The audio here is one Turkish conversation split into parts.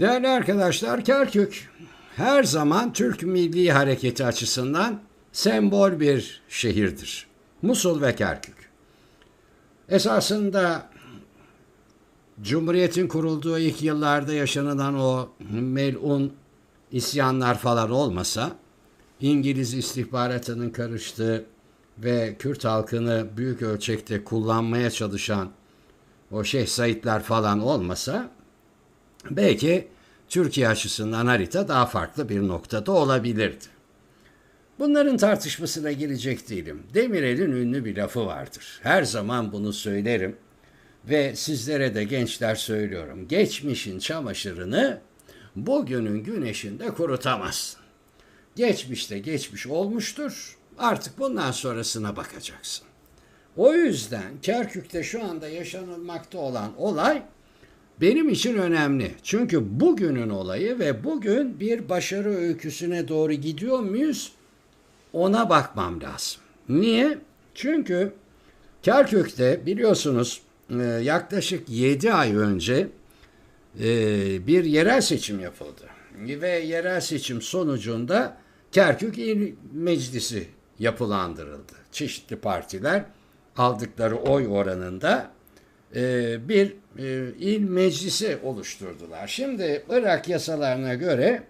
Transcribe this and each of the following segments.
Değerli arkadaşlar, Kerkük her zaman Türk Milli Hareketi açısından sembol bir şehirdir. Musul ve Kerkük. Esasında Cumhuriyet'in kurulduğu ilk yıllarda yaşanılan o melun isyanlar falan olmasa, İngiliz istihbaratının karıştığı ve Kürt halkını büyük ölçekte kullanmaya çalışan o Şeyh Saidler falan olmasa belki Türkiye açısından harita daha farklı bir noktada olabilirdi. Bunların tartışmasına girecek değilim. Demirel'in ünlü bir lafı vardır. Her zaman bunu söylerim ve sizlere de gençler söylüyorum. Geçmişin çamaşırını bugünün güneşinde kurutamazsın. Geçmişte geçmiş olmuştur. Artık bundan sonrasına bakacaksın. O yüzden Kerkük'te şu anda yaşanılmakta olan olay benim için önemli. Çünkü bugünün olayı ve bugün bir başarı öyküsüne doğru gidiyor muyuz? Ona bakmam lazım. Niye? Çünkü Kerkük'te biliyorsunuz e, yaklaşık 7 ay önce e, bir yerel seçim yapıldı. Ve yerel seçim sonucunda Kerkük İl Meclisi yapılandırıldı. Çeşitli partiler aldıkları oy oranında bir e, il meclisi oluşturdular. Şimdi Irak yasalarına göre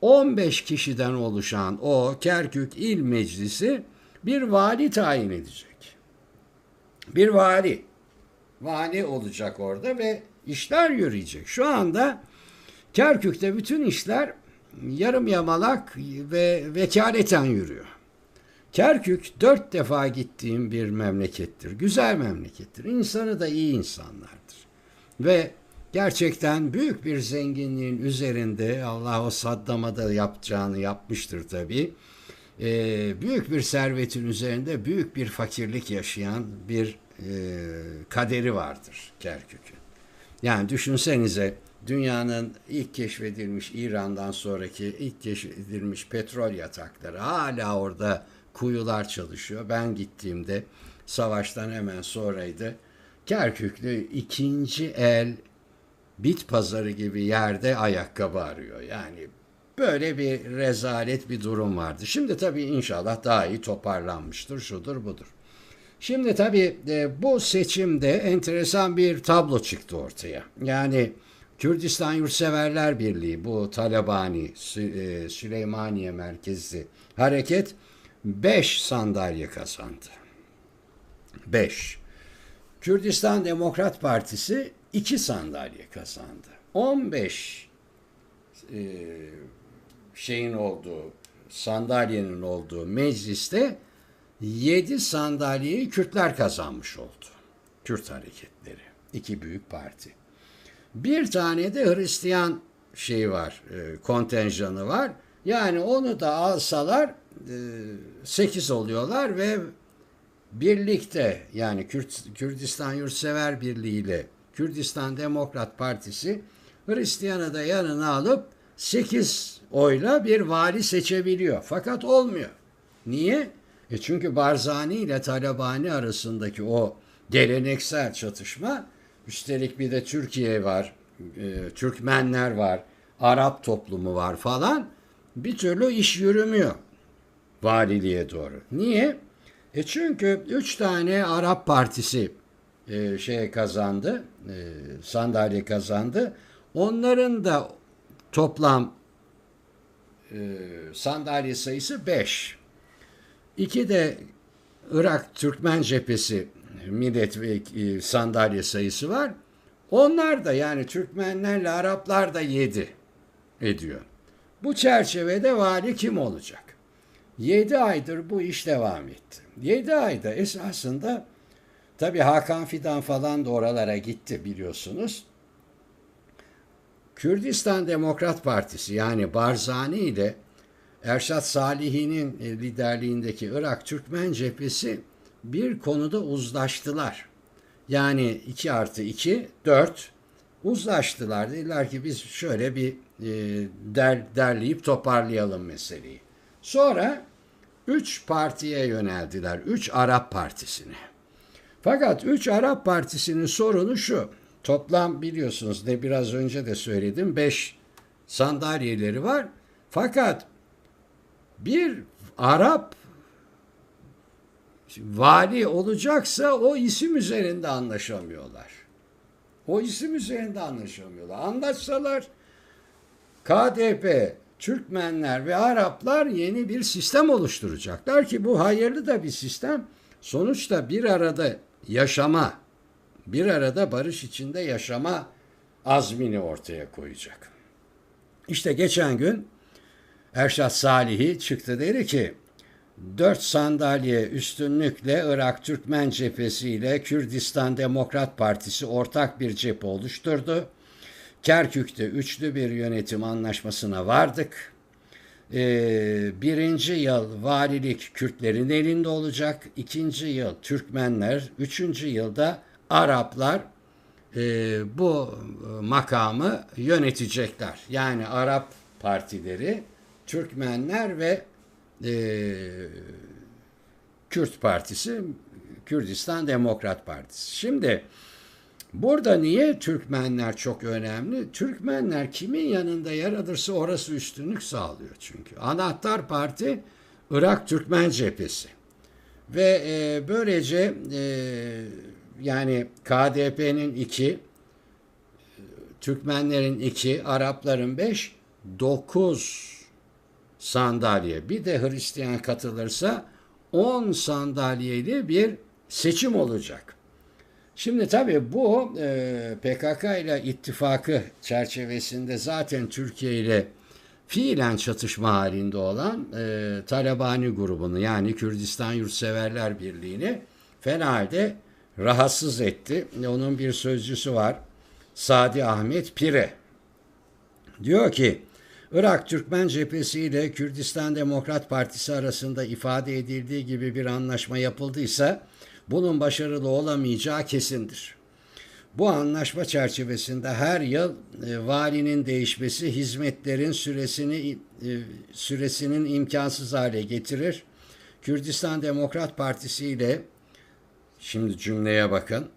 15 kişiden oluşan o Kerkük İl Meclisi bir vali tayin edecek. Bir vali. Vali olacak orada ve işler yürüyecek. Şu anda Kerkük'te bütün işler yarım yamalak ve vekaleten yürüyor. Kerkük dört defa gittiğim bir memlekettir. Güzel memlekettir. İnsanı da iyi insanlardır. Ve gerçekten büyük bir zenginliğin üzerinde Allah o Saddam'a da yapacağını yapmıştır tabii. Ee, büyük bir servetin üzerinde büyük bir fakirlik yaşayan bir e, kaderi vardır Kerkük'ün. Yani düşünsenize dünyanın ilk keşfedilmiş İran'dan sonraki ilk keşfedilmiş petrol yatakları hala orada kuyular çalışıyor. Ben gittiğimde savaştan hemen sonraydı. Kerküklü ikinci el bit pazarı gibi yerde ayakkabı arıyor. Yani böyle bir rezalet bir durum vardı. Şimdi tabii inşallah daha iyi toparlanmıştır, şudur budur. Şimdi tabii e, bu seçimde enteresan bir tablo çıktı ortaya. Yani Kürdistan Yurtseverler Birliği, bu Talabani, e, Süleymaniye merkezli hareket 5 sandalye kazandı. 5. Kürdistan Demokrat Partisi 2 sandalye kazandı. 15 e, şeyin olduğu, sandalyenin olduğu mecliste 7 sandalyeyi Kürtler kazanmış oldu. Kürt hareketleri. iki büyük parti. Bir tane de Hristiyan şey var, e, kontenjanı var. Yani onu da alsalar 8 e, oluyorlar ve birlikte yani Kürt, Kürdistan Yurtsever Birliği ile Kürdistan Demokrat Partisi Hristiyan'ı da yanına alıp 8 oyla bir vali seçebiliyor. Fakat olmuyor. Niye? E çünkü Barzani ile Talabani arasındaki o geleneksel çatışma üstelik bir de Türkiye var, e, Türkmenler var, Arap toplumu var falan bir türlü iş yürümüyor valiliğe doğru. Niye? E çünkü üç tane Arap partisi e, şey kazandı, e, sandalye kazandı. Onların da toplam e, sandalye sayısı beş. İki de Irak Türkmen cephesi millet ve e, sandalye sayısı var. Onlar da yani Türkmenlerle Araplar da yedi ediyor. Bu çerçevede vali kim olacak? 7 aydır bu iş devam etti. 7 ayda esasında tabi Hakan Fidan falan da oralara gitti biliyorsunuz. Kürdistan Demokrat Partisi yani Barzani ile Erşat Salihi'nin liderliğindeki Irak Türkmen cephesi bir konuda uzlaştılar. Yani 2 artı 2, 4 uzlaştılar. Dediler ki biz şöyle bir e, der, derleyip toparlayalım meseleyi. Sonra üç partiye yöneldiler. Üç Arap Partisi'ne. Fakat üç Arap Partisi'nin sorunu şu. Toplam biliyorsunuz de biraz önce de söyledim. Beş sandalyeleri var. Fakat bir Arap vali olacaksa o isim üzerinde anlaşamıyorlar. O isim üzerinde anlaşamıyorlar. Anlaşsalar KDP, Türkmenler ve Araplar yeni bir sistem oluşturacaklar ki bu hayırlı da bir sistem. Sonuçta bir arada yaşama, bir arada barış içinde yaşama azmini ortaya koyacak. İşte geçen gün Erşat Salihi çıktı dedi ki dört sandalye üstünlükle Irak Türkmen cephesi ile Kürdistan Demokrat Partisi ortak bir cephe oluşturdu. Kerkük'te üçlü bir yönetim anlaşmasına vardık. Ee, birinci yıl valilik Kürtlerin elinde olacak. ikinci yıl Türkmenler, üçüncü yılda Araplar e, bu makamı yönetecekler. Yani Arap partileri, Türkmenler ve e, Kürt Partisi, Kürdistan Demokrat Partisi. Şimdi burada niye Türkmenler çok önemli? Türkmenler kimin yanında yer alırsa orası üstünlük sağlıyor çünkü. Anahtar parti Irak Türkmen Cephesi. Ve e, böylece e, yani KDP'nin iki, Türkmenlerin iki, Arapların beş, dokuz sandalye. Bir de Hristiyan katılırsa 10 sandalyeli bir seçim olacak. Şimdi tabii bu e, PKK ile ittifakı çerçevesinde zaten Türkiye ile fiilen çatışma halinde olan e, Talabani grubunu yani Kürdistan Yurtseverler Birliği'ni fena halde rahatsız etti. Onun bir sözcüsü var. Sadi Ahmet Pire. Diyor ki Irak Türkmen Cephesi ile Kürdistan Demokrat Partisi arasında ifade edildiği gibi bir anlaşma yapıldıysa bunun başarılı olamayacağı kesindir. Bu anlaşma çerçevesinde her yıl e, valinin değişmesi hizmetlerin süresini e, süresinin imkansız hale getirir. Kürdistan Demokrat Partisi ile şimdi cümleye bakın.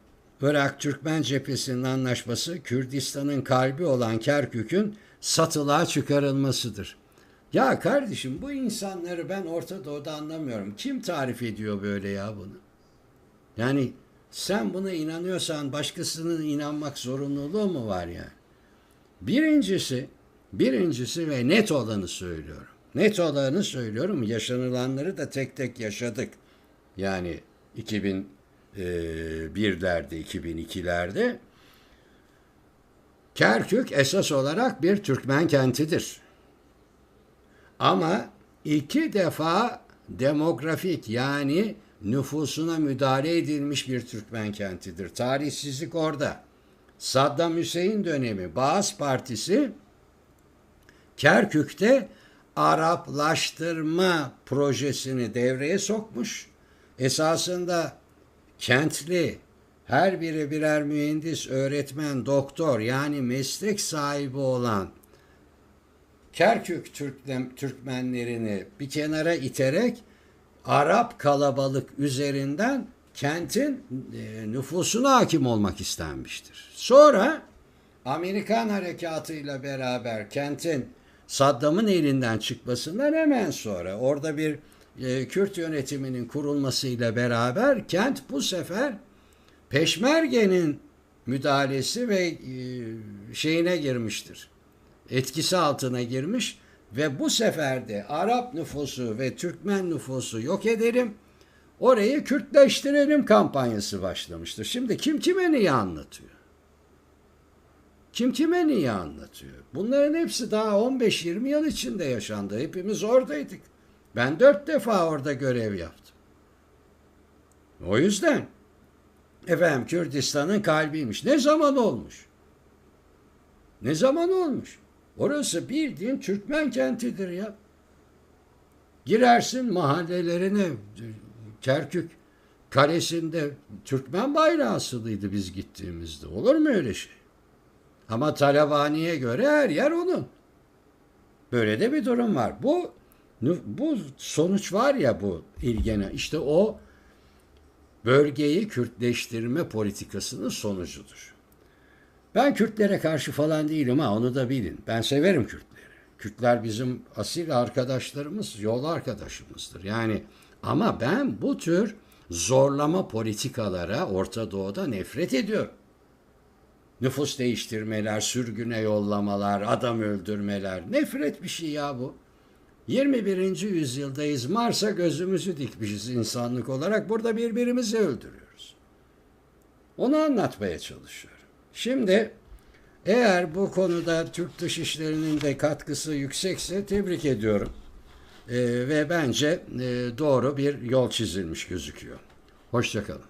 Irak Türkmen Cephesi'nin anlaşması Kürdistan'ın kalbi olan Kerkük'ün satılığa çıkarılmasıdır. Ya kardeşim bu insanları ben Orta Doğu'da anlamıyorum. Kim tarif ediyor böyle ya bunu? Yani sen buna inanıyorsan başkasının inanmak zorunluluğu mu var yani? Birincisi, birincisi ve net olanı söylüyorum. Net olanı söylüyorum. Yaşanılanları da tek tek yaşadık. Yani 2001'lerde, 2002'lerde Kerkük esas olarak bir Türkmen kentidir. Ama iki defa demografik yani nüfusuna müdahale edilmiş bir Türkmen kentidir. Tarihsizlik orada. Saddam Hüseyin dönemi Baas Partisi Kerkük'te Araplaştırma projesini devreye sokmuş. Esasında kentli her biri birer mühendis, öğretmen, doktor yani meslek sahibi olan Kerkük Türkmenlerini bir kenara iterek Arap kalabalık üzerinden kentin e, nüfusuna hakim olmak istenmiştir. Sonra Amerikan harekatıyla beraber kentin Saddam'ın elinden çıkmasından hemen sonra orada bir e, Kürt yönetiminin kurulmasıyla beraber kent bu sefer Peşmerge'nin müdahalesi ve e, şeyine girmiştir. Etkisi altına girmiş ve bu sefer de Arap nüfusu ve Türkmen nüfusu yok edelim. Orayı Kürtleştirelim kampanyası başlamıştır. Şimdi kim kime niye anlatıyor? Kim kime niye anlatıyor? Bunların hepsi daha 15-20 yıl içinde yaşandı. Hepimiz oradaydık. Ben dört defa orada görev yaptım. O yüzden efendim Kürdistan'ın kalbiymiş. Ne zaman olmuş? Ne zaman olmuş? Orası bildiğin Türkmen kentidir ya. Girersin mahallelerine Kerkük kalesinde Türkmen bayrağı asılıydı biz gittiğimizde. Olur mu öyle şey? Ama Talabani'ye göre her yer onun. Böyle de bir durum var. Bu bu sonuç var ya bu ilgene işte o bölgeyi Kürtleştirme politikasının sonucudur. Ben Kürtlere karşı falan değilim ha onu da bilin. Ben severim Kürtleri. Kürtler bizim asil arkadaşlarımız, yol arkadaşımızdır. Yani ama ben bu tür zorlama politikalara Orta Doğu'da nefret ediyorum. Nüfus değiştirmeler, sürgüne yollamalar, adam öldürmeler. Nefret bir şey ya bu. 21. yüzyıldayız. Mars'a gözümüzü dikmişiz insanlık olarak. Burada birbirimizi öldürüyoruz. Onu anlatmaya çalışıyorum. Şimdi eğer bu konuda Türk Dışişleri'nin de katkısı yüksekse tebrik ediyorum. Ee, ve bence e, doğru bir yol çizilmiş gözüküyor. Hoşçakalın.